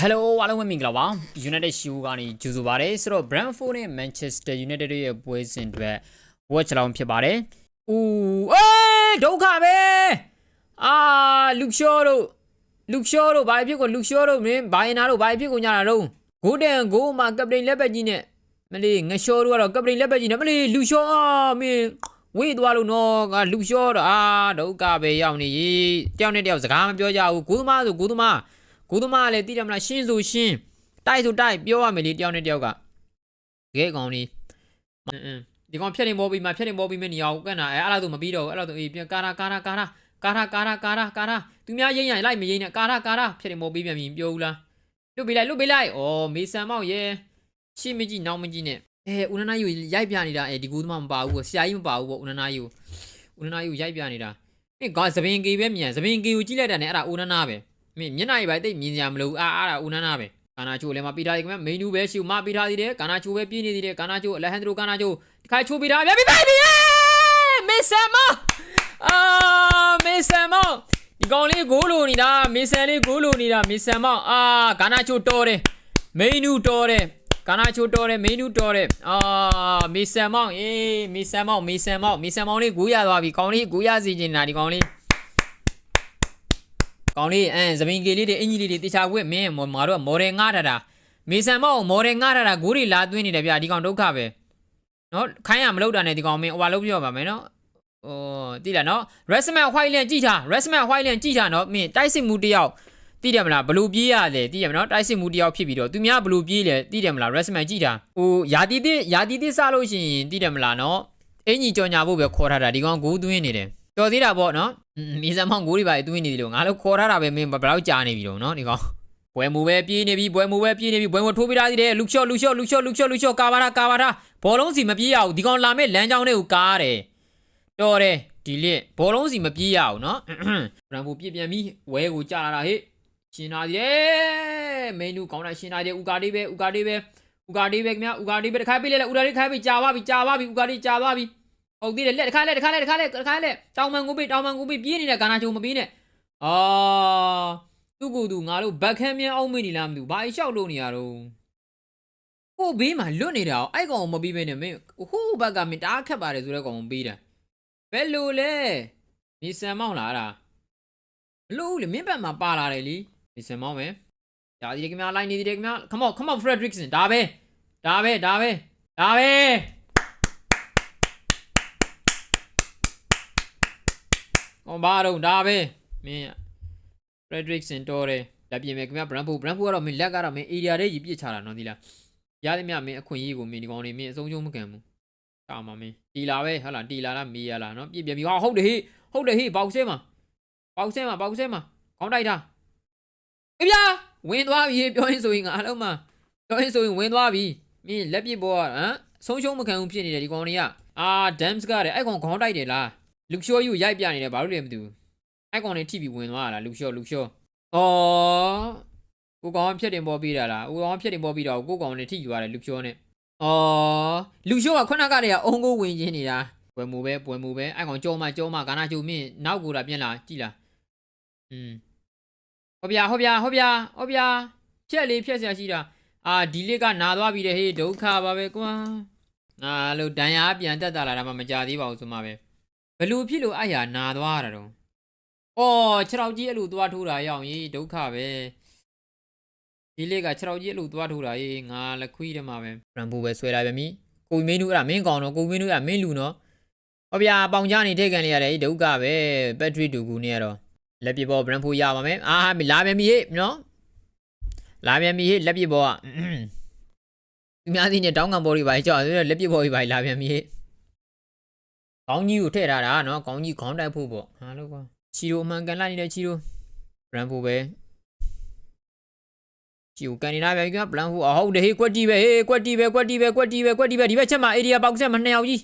Hello အားလုံးပဲမင်္ဂလာပါ United Show ကနေကြိုဆိုပါရစေဆိုတော့ Brentford နဲ့ Manchester United တို့ရဲ့ပွဲစဉ်အတွက် watch လောင်းဖြစ်ပါတယ်။ဦးအေးဒုက္ခပဲ။အာလူရှောတို့လူရှောတို့ဘာဖြစ်ကိုလူရှောတို့မင်းဘိုင်နာတို့ဘာဖြစ်ကိုညာတာတော့ဂိုးတန်ဂိုးမှာကပတိန်လက်ပတ်ကြီးနဲ့မလေးငရှောတို့ကတော့ကပတိန်လက်ပတ်ကြီးနဲ့မလေးလူရှောအာမင်းဝေးသွားလို့နော်ကလူရှောတော့အာဒုက္ခပဲရောက်နေရေတယောက်နဲ့တယောက်စကားမပြောကြဘူးဂိုးသမားဆိုဂိုးသမား ကိုသမားကလည်းသိတယ်မလားရှင်းဆိုရှင်းတိုက်ဆိုတိုက်ပြောရမယ်လေတယောက်နဲ့တယောက်ကကဲကောင်လေးအင်းအင်းဒီကောင်ဖြတ်နေပေါ်ပြီးမှဖြတ်နေပေါ်ပြီးမနေအောင်ကန့်တာအဲအဲ့လိုဆိုမပြီးတော့ဘူးအဲ့လိုဆိုအေးပြန်ကာရာကာရာကာရာကာရာကာရာကာရာကာရာသူများရိမ့်ရင်လိုက်မရိမ့်နဲ့ကာရာကာရာဖြတ်နေပေါ်ပြီးပြန်ပြီးပြောဘူးလားလွတ်ပေးလိုက်လွတ်ပေးလိုက်ဩမေဆန်မောက်ရဲ့ရှင်းမကြည့်နောက်မကြည့်နဲ့အဲဦးနနာယူရိုက်ပြနေတာအဲဒီကူသမားမပါဘူးပေါ့ဆရာကြီးမပါဘူးပေါ့ဦးနနာယူဦးနနာယူရိုက်ပြနေတာမင်းကသပင်ကေပဲမြန်သပင်ကေကိုကြည့်လိုက်တာနဲ့အဲ့ဒါဦးနနာပဲ မင်းမျက်နှာကြီးပဲတိတ်မြင်ကြမလို့အာအားတာဦးနန်းနာပဲကာနာချိုလည်းမပြီးထားသေးခင်ဗျမိနူပဲရှိဦးမပြီးထားသေးတယ်ကာနာချိုပဲပြင်းနေသေးတယ်ကာနာချိုအလက်ဟန်ဒရိုကာနာချိုဒီခါချိုပြီးထားဗျာပြီးပါပြီမေဆမ်မအာမေဆမ်မဒီကောင်လေးဂိုးလိုနေတာမေဆန်လေးဂိုးလိုနေတာမေဆမ်မအာကာနာချိုတော်တယ်မိနူတော်တယ်ကာနာချိုတော်တယ်မိနူတော်တယ်အာမေဆမ်မောင်အေးမေဆမ်မောင်မေဆမ်မောင်မေဆမ်မောင်လေးဂိုးရသွားပြီကောင်လေးဂိုးရစီချင်တာဒီကောင်လေး ကောင်းလေးအမ်သမင်ကြီးလေးတွေအင်ကြီးလေးတွေတေချာခွင့်မင်းမော်မာတော့မော်ဒယ်ငှားထားတာမေဆန်မောက်မော်ဒယ်ငှားထားတာဂိုးတွေလာသွင်းနေတယ်ဗျာဒီကောင်ဒုက္ခပဲနော်ခိုင်းရမလုပ်တာနဲ့ဒီကောင်မင်းဟိုဘာလုပ်ပြောပါမယ်နော်ဟိုတိလားနော် Resman White လန်ကြည့်ထား Resman White လန်ကြည့်ထားနော်မင်းတိုက်စစ်မှုတယောက်တိတယ်မလားဘလူပြေးရလေတိတယ်မနော်တိုက်စစ်မှုတယောက်ဖြစ်ပြီးတော့သူများဘလူပြေးလေတိတယ်မလား Resman ကြည့်ထားဟိုယာတီတိယာတီတိစလို့ရှိရင်တိတယ်မလားနော်အင်ကြီးကြော်ညာဖို့ပဲခေါ်ထားတာဒီကောင်ဂိုးသွင်းနေတယ်တော်သေးတာပေါ့နော် မီဇာမောင်ကိုတွေပါသွင်းနေတယ်လို့ငါတို့ခေါ်ထားတာပဲမင်းဘယ်လောက်ကြာနေပြီတော့နော်ဒီကောင်ဘွယ်မူပဲပြေးနေပြီဘွယ်မူပဲပြေးနေပြီဘွယ်မူထိုးပြထားသေးတယ်လူချော့လူချော့လူချော့လူချော့လူချော့ကာပါတာကာပါတာဘောလုံးစီမပြေးရဘူးဒီကောင်လာမဲ့လမ်းကြောင်းတွေကိုကားတယ်တော်တယ်ဒီလက်ဘောလုံးစီမပြေးရဘူးနော်ရန်ဘူပြစ်ပြန်ပြီးဝဲကိုကြာလာတာဟေ့ရှင်နာသေးတယ်မင်းတို့ကောင်းတာရှင်နာသေးတယ်ဥကာလေးပဲဥကာလေးပဲဥကာလေးပဲခင်ဗျာဥကာလေးပဲတစ်ခါပြေးလဲဥကာလေးခါပြေးကြာပါပြီကြာပါပြီဥကာလေးကြာပါပြီ ဟုတ်သေးတယ်လက်တစ်ခါလက်တစ်ခါလက်တစ်ခါလက်တစ်ခါလက်တောင်မန်ကိုပြေးတောင်မန်ကိုပြေးပြေးနေတဲ့ကာနာချိုမပြေးနဲ့အာသူ့ကိုယ်သူငါတို့ဘက်ခမ်းမြန်းအောင်မေးနေလားမသိဘူးဘာလျှောက်လို့နေရတော့ကိုဘေးမှာလွတ်နေတာအဲ့ကောင်မပြီးပဲနဲ့မင်းဟိုးဘက်ကမင်းတအားခက်ပါတယ်ဆိုတဲ့ကောင်ပေးတာဘယ်လိုလဲဒီဆန်မောင်းလာတာမလို့လေမင်းဘက်မှာပါလာတယ်လीဒီဆန်မောင်းပဲဒါဒီကမြလိုက်နေသေးတယ်ကမြ come on come on Fredrickson ဒါပဲဒါပဲဒါပဲဒါပဲ။ ဟောဘာတော့ဒါပဲမင်း Fredrickson တော်တယ်လက်ပြင်မယ်ခင်ဗျာ Brandford Brandford ကတော့မင်းလက်ကတော့မင်း area တွေကြီးပြစ်ချတာနော်ဒီလား။ရသည်မြမင်းအခွင့်အရေးကိုမင်းဒီကောင်တွေမင်းအဆုံးရှုံးမခံဘူး။တာမှာမင်းတီလာပဲဟုတ်လားတီလာလားမေးရလားနော်ပြစ်ပြပြီဟာဟုတ်တယ်ဟေးဟုတ်တယ်ဟေးဘောက်ဆဲမှာဘောက်ဆဲမှာဘောက်ဆဲမှာခေါင်းတိုက်တာ။အေးဗျာဝင်သွားပြီပြောရင်ဆိုရင်ငါအလုံးမှာပြောရင်ဆိုရင်ဝင်သွားပြီမင်းလက်ပြစ်ပေါ်ကဟမ်ဆုံးရှုံးမခံဘူးဖြစ်နေတယ်ဒီကောင်တွေကအာ Dams ကတဲ့အဲ့ကောင်ခေါင်းတိုက်တယ်လား လူရှောယူရိုက်ပြနေတယ်ဘာလို့လဲမသိဘူးအဲ့ကောင်လေးထိပြီးဝင်သွားတာလူရှောလူရှောဩကိုကောင်ဖြတ်တင်ပေါ်ပြီးတာလားကိုကောင်ဖြတ်တင်ပေါ်ပြီးတော့ကိုကောင်လေးထိယူရတယ်လူရှောနဲ့ဩလူရှောကခုနကတည်းကအုံကိုဝင်ချင်းနေတာပွဲမူပဲပွဲမူပဲအဲ့ကောင်ကြောမကြောမကာနာကျုံမင်းနောက်ကိုတာပြန်လာကြည်လားอืมဟုတ်ဗျာဟုတ်ဗျာဟုတ်ဗျာဟုတ်ဗျာဖြက်လေးဖြက်ဆရာရှိတာအာဒီလစ်ကနာသွားပြီတဲ့ဟေးဒုက္ခပါပဲကွာအာလို့ဒဏ်ရာပြန်တက်တာလာတာမှမကြသေးပါဘူးဆိုမှပဲ ဘယ်လို့ဖြစ်လို့အဲ့ဟာနာသွားတာတော့။အော်ခြေထောက်ကြီးအဲ့လိုသွားထိုးတာရအောင်ကြီးဒုက္ခပဲ။ဒီလေးကခြေထောက်ကြီးအဲ့လိုသွားထိုးတာကြီးငါလက်ခွေးတမှာပဲ။ရန်ဘူပဲဆွဲလိုက်ပဲမိ။ကိုမင်းတို့အဲ့ဒါမင်းကောင်တော့ကိုမင်းတို့ကမင်းလူနော်။ဟောဗျာပေါင်ချနေထိတ်ကန်လေးရတယ်ဒုက္ခပဲ။ဘက်ထရီတူကူနေရတော့လက်ပြပေါ်ဗရန်ဖူရပါမယ်။အာလာပြန်ပြီဟေ့နော်။လာပြန်ပြီဟေ့လက်ပြပေါ်ကသူများစီနဲ့တောင်းကံပေါ်တွေပါကြောက်လက်ပြပေါ်တွေပါလာပြန်ပြီဟေ့ ကောင်းကြီးကိုထည့်ထားတာနော်ကောင်းကြီးခေါင်းတိုက်ဖို့ပေါ့ဟာလို့ကွာချီရိုအမှန်ကန်လိုက်နေတဲ့ချီရိုဘရန်ဖို့ပဲချီကိုကန်နေတာပဲကွာဘရန်ဖို့အဟုတ်တယ်ဟေးကွက်တီပဲဟေးကွက်တီပဲကွက်တီပဲကွက်တီပဲကွက်တီပဲဒီဘက်ချက်မှာအေရီယာဘောက်ဆဲမှာနှစ်ယောက်ကြီး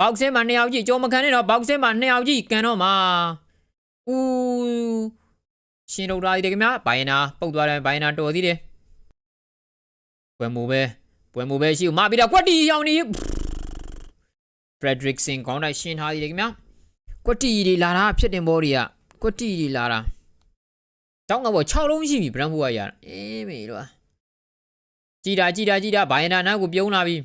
ဘောက်ဆဲမှာနှစ်ယောက်ကြီးကြောမခံနဲ့တော့ဘောက်ဆဲမှာနှစ်ယောက်ကြီးကန်တော့မှာဦးရှင်တို့သားဒီကမြဘိုင်နာပုတ်သွားတယ်ဘိုင်နာတော်သေးတယ်ပွဲမူပဲပွဲမူပဲရှိဦးမပြီးတော့ကွက်တီရောင်နေ Fredrickson ခေါင်းတိုက်ရှင်းထားသေးတယ်ခင်ဗျာကွက်တီတွေလာတာဖြစ်တင်ဘောတွေကကွက်တီတွေလာတာတောင်းကဘော6လုံးရှိပြီဘရန်ဖိုးကရတာအေးမေတော့ကြည်တာကြည်တာကြည်တာဘိုင်နာနာကိုပြုံးလာပြီ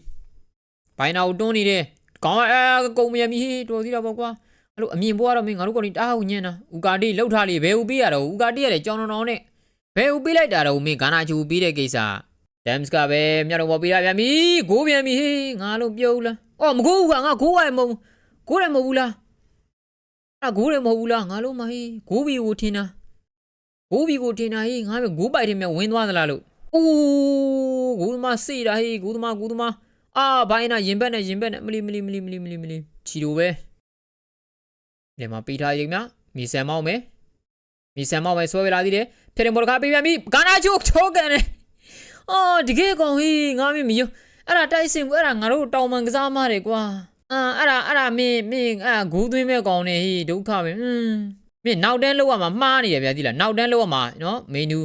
ဘိုင်နာကိုတွန်းနေတယ်ကောင်းအဲကုံမြင်ပြီတော်သေးတာပေါ့ကွာအဲ့လိုအမြင်ပေါ်ကတော့မင်းငါတို့ကောင်တအားကိုညံ့တာဦးကာတီလှုပ်ထားလေဘယ်ဦးပေးရတော့ဦးကာတီရတယ်ကြောင်တော်တော်နဲ့ဘယ်ဦးပေးလိုက်တာတော့မင်းဂါနာချူပေးတဲ့ကိစ္စဒမ်စ်ကပဲမြတ်တော်ပေါ်ပေးရပြန်ပြီဂိုးပြန်ပြီဟေးငါလုံးပြုံးလား အော်မကိုးဘူးကငါဂိုးရမဟုတ်ဂိုးရမဟုတ်ဘူးလားအဲ့ဂိုးရမဟုတ်ဘူးလားငါလုံးမဟေးဂိုးဘီကိုထင်တာဂိုးဘီကိုတင်တာဟေးငါပဲဂိုးပိုက်တယ်မြဝင်းသွားသလားလို့အိုးဂိုးသမားစေးတာဟေးဂိုးသမားဂိုးသမားအာဘိုင်းနာရင်ဘက်နဲ့ရင်ဘက်နဲ့မလီမလီမလီမလီမလီမလီချီလိုပဲဒီမှာပေးထားရင်မြမီဆန်မောင်းမယ်မီဆန်မောင်းမယ်ဆွဲပြလာသေးတယ်ဖျက်တယ်မော်ဒကာပေးပြန်ပြီဂါနာချိုချိုးကန်တယ်အော်တကယ်ကောင်ဟေးငါမင်းမယ အဲ့ဒါတိုက်စင်ဘူးအဲ့ဒါငါတို့တောင်ပန်ကစားမတယ်ကွာအာအဲ့ဒါအဲ့ဒါမင်းမင်းအဲ့ဂိုးသွင်းမဲ့ကောင်နေဟေးဒုက္ခပဲဟွန်းမင်းနောက်တန်းလောက်ရမှာမှားနေရဗျာဒီလားနောက်တန်းလောက်ရမှာနော်မေနူ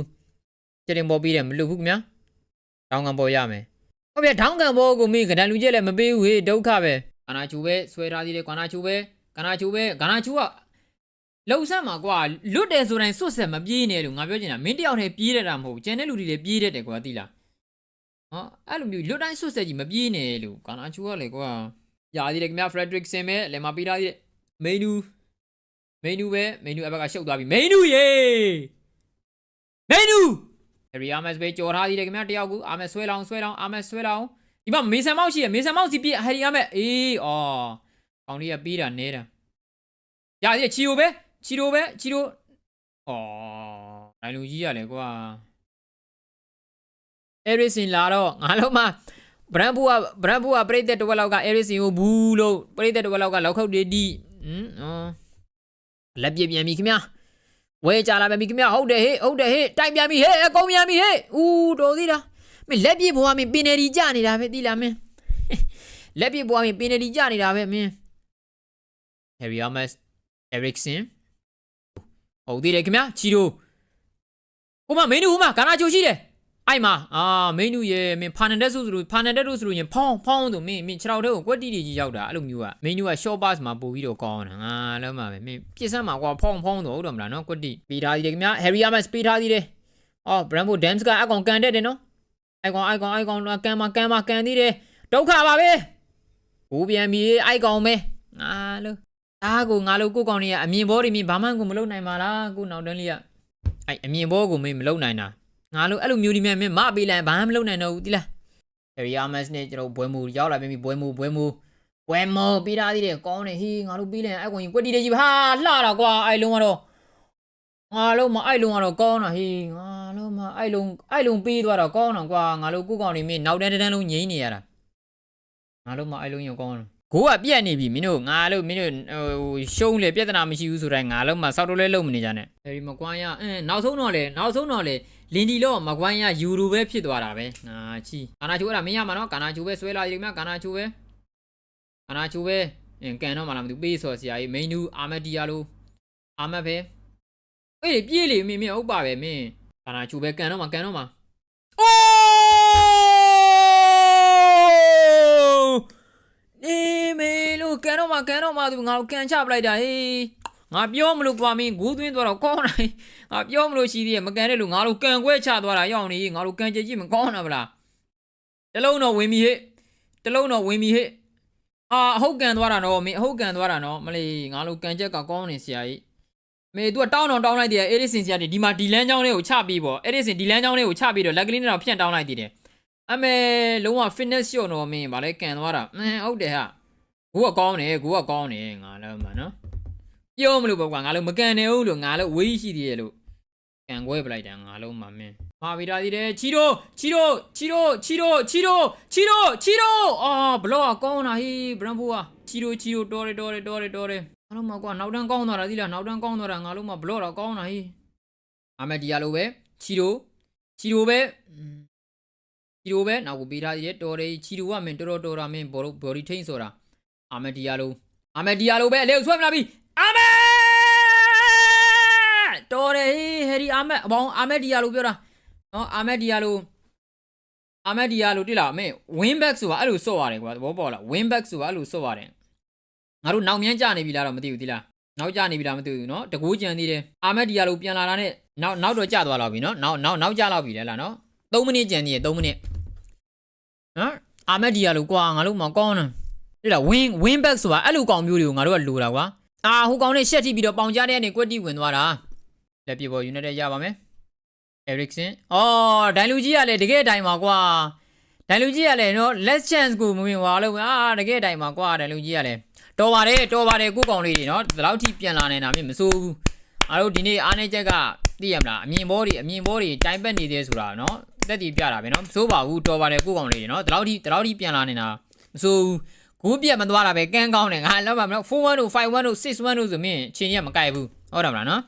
ကျတင်ပေါ်ပြီးတယ်မလွတ်ဘူးခင်ဗျာတောင်းကန်ပေါ်ရမယ်ဟုတ်ဗျာတောင်းကန်ပေါ်ကိုမင်းကဒန်လူကျက်လည်းမပေးဘူးဟေးဒုက္ခပဲကနာချူပဲဆွဲထားသေးတယ်ကနာချူပဲကနာချူပဲကနာချူကလှုပ်ဆက်မှာကွာလွတ်တယ်ဆိုတိုင်းစွတ်ဆက်မပြေးနဲ့လို့ငါပြောချင်တာမင်းတယောက်တည်းပြေးရတာမဟုတ်ဘူးကျန်တဲ့လူတွေလည်းပြေးရတယ်ကွာသိလား ဟောအဲ့လိုမျိုးလွတ်တိုင်းစွတ်ဆက်ကြီးမပြေးနဲ့လို့ကနာချူကလေကွာရသေးတယ်ခင်ဗျာဖရက်ဒရစ်ဆင်ပဲလည်းမပေးထားသေးတယ်မေနူမေနူပဲမေနူအဘက်ကရှုပ်သွားပြီမေနူရေမေနူဟရီအာမက်ပဲကြော်ထားသေးတယ်ခင်ဗျာတယောက်ကူအာမက်ဆွဲလောင်းဆွဲလောင်းအာမက်ဆွဲလောင်းဒီမှာမေဆန်မောက်ရှိရမေဆန်မောက်စီပြဟရီအာမက်အေးအော်ကောင်းလေးကပြီးတာနဲတာရသေးတယ်ချီယိုပဲချီယိုပဲချီယိုအော်နိုင်လူကြီးရလေကွာ အဲရစ်စင်လာတော့ငါလုံးမဘရန်ဘူကဘရန်ဘူကပြိသက်တစ်ဝက်လောက်ကအဲရစ်စင်ကိုဘူးလို့ပြိသက်တစ်ဝက်လောက်ကလောက်ခုတ်တေးဒီဟမ်အော်လက်ပြပြန်ပြီခင်ဗျာဝဲကြလာပြန်ပြီခင်ဗျာဟုတ်တယ်ဟေးဟုတ်တယ်ဟေးတိုက်ပြန်ပြီဟေးအကုန်ပြန်ပြီဟေးဦးတော်သေးတာမင်းလက်ပြဘွားမင်းပင်နယ်ဒီကြနေတာပဲသိလားမင်းလက်ပြဘွားမင်းပင်နယ်ဒီကြနေတာပဲမင်း Harry Amos Erickson ဟုတ်သေးတယ်ခင်ဗျာချီတိုဟိုမှာမင်းတို့ဟိုမှာကာနာချိုရှိတယ် အိုက်မှာအာမင်းတို့ရဲ့မင်းဖာနန်ဒက်ဆိုဆိုလို့ဖာနန်ဒက်တို့ဆိုလို့ရင်ဖောင်းဖောင်းဆိုမင်းမင်းခြေထောက်ထဲကိုကွက်တီတီကြီးရောက်တာအဲ့လိုမျိုးကမင်းတို့က short pass မှာပို့ပြီးတော့ကောင်းတာငါလည်းမှာပဲမင်းပြစ်စမ်းမှာကွာဖောင်းဖောင်းတော့ဟုတ်တယ်မလားနော်ကွက်တီပေးထားသေးတယ်ခင်ဗျာ Harry Amos ပေးထားသေးတယ်အော် Brambo Dams ကအကောင်ကန်တက်တယ်နော်အိုက်ကောင်အိုက်ကောင်အိုက်ကောင်ကန်မှာကန်မှာကန်သေးတယ်ဒုက္ခပါပဲဘူပြန်ပြီအိုက်ကောင်ပဲငါလို့အားကိုငါတို့ကိုကောင်လေးကအမြင်ဘောတွေမြင်ဘာမှကိုမလုံနိုင်ပါလားကိုနောက်တန်းလေးကအဲ့အမြင်ဘောကိုမင်းမလုံနိုင်တာ ငါတို့အဲ့လိုမျိုးဒီမြင်မင်းမပေးလိုက်ဘာမှမလုံနိုင်တော့ဘူးတိလားဟယ်ရီယာမတ်နဲ့ကျွန်တော်ဘွဲမူရောက်လာပြီဘွဲမူဘွဲမူဘွဲမူပေးထားသေးတယ်ကောင်းတယ်ဟေးငါတို့ပေးလိုက်အဲ့ကောင်ကြီးကွက်တီတဲ့ကြီးဟာလှတာကွာအဲ့လုံးကတော့ငါလုံးမအဲ့လုံးကတော့ကောင်းတာဟေးငါလုံးမအဲ့လုံးအဲ့လုံးပေးသွားတော့ကောင်းတာကွာငါတို့ကိုကောင်လေးမင်းနောက်တန်းတန်းလုံးငိမ့်နေရတာငါလုံးမအဲ့လုံးရောကောင်းတယ် ကိုကပြက်နေပြီမင်းတို့ငါလို့မင်းတို့ဟိုရှုံးလေပြဿနာမရှိဘူးဆိုတိုင်းငါလုံးမှာစောက်တော့လဲလုံးမနေကြနဲ့အဲဒီမကွမ်းရအင်းနောက်ဆုံးတော့လေနောက်ဆုံးတော့လေလင်ဒီလောမကွမ်းရယူရိုပဲဖြစ်သွားတာပဲငါချီကာနာချိုအဲ့ဒါမင်းရမှာနော်ကာနာချိုပဲဆွဲလာဒီမှာကာနာချိုပဲကာနာချိုပဲအင်းကန်တော့မှလာမသိဘူးပေးဆော်ဆရာကြီးမိန်နူအာမက်ဒီယာလိုအာမက်ပဲအေးပြေးလေမင်းမင်းဟုတ်ပါပဲမင်းကာနာချိုပဲကန်တော့မှကန်တော့မှအိုးအေး မေလို့ကန်တော့မှကန်တော့မှသူငါ့ကိုကန်ချပလိုက်တာဟေးငါပြောမလို့ကွာမင်းဂူးသွင်းသွားတော့ကောင်းတယ်ငါပြောမလို့ရှိသေးတယ်မကန်တဲ့လူငါတို့ကန်ခွဲချသွားတာရောက်နေငါတို့ကန်ကြည့်ကြည့်မကောင်းတာဗလားတလုံးတော့ဝင်ပြီဟဲ့တလုံးတော့ဝင်ပြီဟဲ့အာအဟုတ်ကန်သွားတာနော်မင်းအဟုတ်ကန်သွားတာနော်မလေးငါတို့ကန်ချက်ကကောင်းနေဆရာကြီးမေ तू တောင်းတော့တောင်းလိုက်တယ်အေရစ်စင်ဆရာကြီးဒီမှာဒီလန်းချောင်းလေးကိုချပြီးပေါ့အေရစ်စင်ဒီလန်းချောင်းလေးကိုချပြီးတော့လက်ကလေးနဲ့တော့ဖြန့်တောင်းလိုက်တည်တယ်အမေလုံးဝ fitness ရှော့တော့မင်းဗာလဲကန်သွားတာအင်းဟုတ်တယ်ဟာ ဂူကကောင်းတယ်ဂူကကောင်းတယ်ငါလည်းမနော်ပြောမလို့ပေါ့ကွာငါလည်းမကန်နေဘူးလို့ငါလည်းဝေးရှိသေးရဲ့လို့ကန်ခွဲပလိုက်တယ်ငါလုံးမမင်းမာဗီတာသေးတယ်ချီတိုချီတိုချီတိုချီတိုချီတိုချီတိုချီတိုအာဘလော့ကကောင်းတာဟေးဘရန်ဖိုကချီတိုချီတိုတော်တယ်တော်တယ်တော်တယ်တော်တယ်ငါလုံးမကွာနောက်တန်းကောင်းသွားတာသီလားနောက်တန်းကောင်းသွားတာငါလုံးမဘလော့တော့ကောင်းတာဟေးအမေဒီယာလိုပဲချီတိုချီတိုပဲอืมချီရိုပဲနောက်ကိုပေးထားသေးတယ်တော်တယ်ချီရိုကမင်းတော်တော်တော်တာမင်းဘော်ဘော်ဒီထိန်ဆိုတာ အာမဒီယာလိုအာမဒီယာလိုပဲအလေးကိုဆွဲမလာပြီအာမတော်တယ်ဟယ်ဒီအာမအပေါင်းအာမဒီယာလိုပြောတာနော်အာမဒီယာလိုအာမဒီယာလိုတိလာမင်း win back ဆိုတာအဲ့လိုဆော့ရတယ်ကွာသဘောပေါက်လား win back ဆိုတာအဲ့လိုဆော့ရတယ်ငါတို့နောက်မြန်းကြနေပြီလားတော့မသိဘူးတိလာနောက်ကြနေပြီလားမသိဘူးနော်တကူးကြံသေးတယ်အာမဒီယာလိုပြန်လာတာနဲ့နောက်နောက်တော့ကြသွားတော့ပြီနော်နောက်နောက်နောက်ကြတော့ပြီလဲလားနော်3မိနစ်ကြံသေးတယ်3မိနစ်နော်အာမဒီယာလိုကွာငါတို့မကောင်းဘူး တယ်ဒီလား win win back ဆိုတာအဲ့လိုကောင်မျိုးတွေကိုငါတို့ကလိုတာကွာအာဟိုကောင်နဲ့ရှက်ထိပြီးတော့ပေါင်ကြတဲ့ကနေကွက်တီဝင်သွားတာလက်ပြပေါ် unit ရပါမယ် Ericsson အော်ဒိုင်လူကြီးကလည်းတကယ်အတိုင်းပါကွာဒိုင်လူကြီးကလည်းနော် last chance ကိုမဝင်သွားလို့အာတကယ်အတိုင်းပါကွာဒိုင်လူကြီးကလည်းတော်ပါတယ်တော်ပါတယ်ကိုကောင်လေးတွေနော်ဒီလောက်ထိပြန်လာနေတာမြင်မစိုးဘူးအားတို့ဒီနေ့အားနေချက်ကသိရမလားအမြင်ဘောတွေအမြင်ဘောတွေတိုင်ပတ်နေသေးဆိုတာနော်တက်တည်ပြတာပဲနော်မစိုးပါဘူးတော်ပါတယ်ကိုကောင်လေးတွေနော်ဒီလောက်ထိဒီလောက်ထိပြန်လာနေတာမစိုးဘူး ကိုပြက်မသွားတာပဲကန်းကောင်းတယ်ငါလောက်ပါမလို့41တို့51တို့61တို့ဆိုမြင်ချင်းကြီးကမကြိုက်ဘူးဟုတ်တယ်မလားနော်